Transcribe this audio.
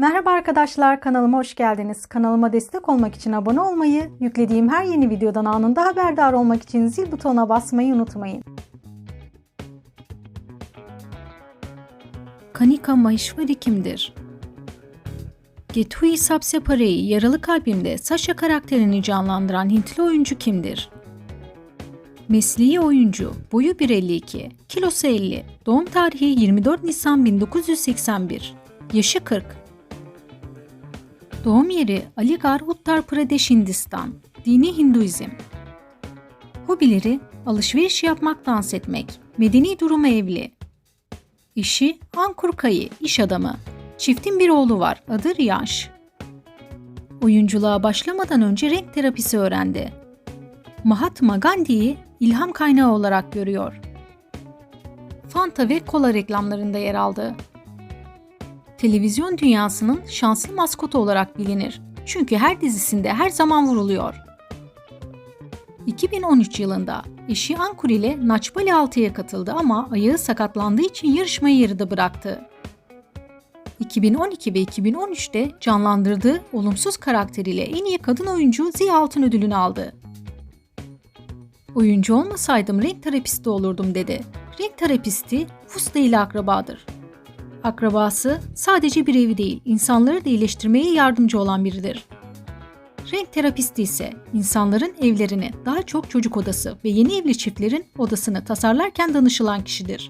Merhaba arkadaşlar kanalıma hoş geldiniz. Kanalıma destek olmak için abone olmayı, yüklediğim her yeni videodan anında haberdar olmak için zil butonuna basmayı unutmayın. Kanika Maheshwari kimdir? Gethui Sapsepare'yi Yaralı Kalbimde Sasha karakterini canlandıran Hintli oyuncu kimdir? Mesleği oyuncu, boyu 1.52, kilosu 50, doğum tarihi 24 Nisan 1981, yaşı 40. Doğum yeri Aligarh, Uttar Pradesh, Hindistan, dini Hinduizm. Hobileri alışveriş yapmak, dans etmek, medeni durumu evli, İşi Ankur Kayı, iş adamı. Çiftin bir oğlu var, adı Riyaş. Oyunculuğa başlamadan önce renk terapisi öğrendi. Mahatma Gandhi'yi ilham kaynağı olarak görüyor. Fanta ve kola reklamlarında yer aldı. Televizyon dünyasının şanslı maskotu olarak bilinir. Çünkü her dizisinde her zaman vuruluyor. 2013 yılında eşi Ankur ile Naçbali 6'ya katıldı ama ayağı sakatlandığı için yarışmayı yarıda bıraktı. 2012 ve 2013'te canlandırdığı olumsuz karakteriyle en iyi kadın oyuncu Ziya Altın ödülünü aldı. Oyuncu olmasaydım renk terapisti olurdum dedi. Renk terapisti Fusta ile akrabadır. Akrabası sadece bir evi değil, insanları da iyileştirmeye yardımcı olan biridir. Renk terapisti ise insanların evlerini, daha çok çocuk odası ve yeni evli çiftlerin odasını tasarlarken danışılan kişidir.